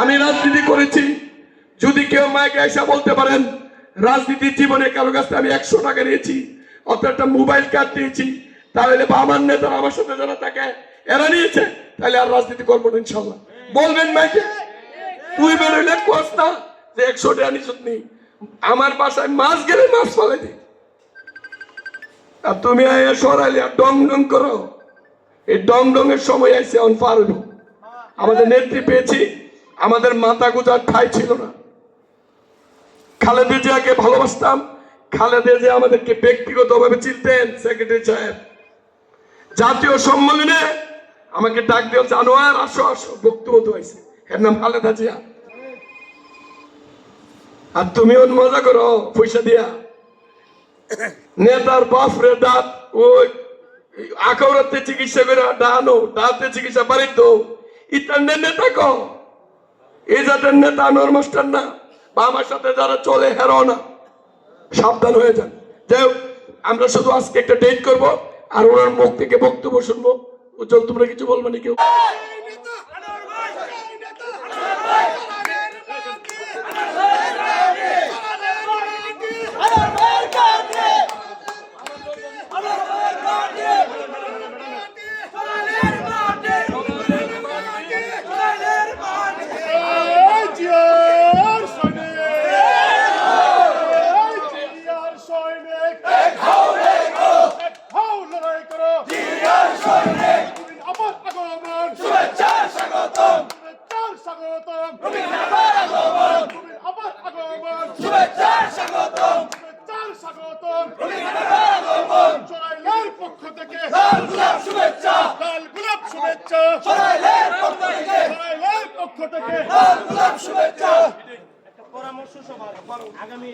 আমি রাজনীতি করেছি। যদি কেউ মাইকে এসে বলতে পারেন, রাজনীতির জীবনে কারও কাছে আমি একশো টাকা নিয়েছি অথবা একটা মোবাইল কার্ড দিয়েছি তাহলে বা আমার নেতারা আমার সাথে যারা থাকে, এরা নিয়েছে, তাহলে আর রাজনীতি করব না ইনশাল্লাহ। বলবেন মাইকে? তুই বেরোলে কোস না যে একশো টাকা নিছ নেই। আমার বাসায় মাছ গেলে মাছ ফেলে দি। আর তুমি আয়া সরাইলে আর ডং ডং করো। এই ডং ডং এর সময় আইসে অন পারব আমাদের নেত্রী পেয়েছি। আমাদের মাথা গুজার ঠাই ছিল না। খালেদা জিয়াকে ভালোবাসতাম। খালেদা জিয়া আমাদেরকে ব্যক্তিগতভাবে চিনতেন সেক্রেটারি সাহেব। জাতীয় সম্মেলনে আমাকে ডাক দিও জানোয়ার আসো আসো। বক্তব্য তো হয়েছে। এর নাম খালেদা জিয়া। আর তুমি তুমিও মজা করো, পয়সা দিয়া। নেতার বাপ রে দাঁত, ওই আখাউরাতে চিকিৎসা করে ডানো ডাতে চিকিৎসা পারি তো নেতা ক এই জাতের নেতা ওর মাস্টার না। বা আমার সাথে যারা চলে হেরো না। সাবধান হয়ে যান। যাই আমরা শুধু আজকে একটা ডেট করব, আর ওনার মুখ থেকে বক্তব্য শুনব। উজ্জ্বল, তোমরা কিছু বলব না কেউ পক্ষ থেকে লাল গোলাপ শুভেচ্ছা। লাল গোলাপ শুভেচ্ছা চড়াইলের পক্ষ থেকে। চড়াইলের পক্ষ থেকে লাল গোলাপ শুভেচ্ছা পরামর্শ সভা আগামী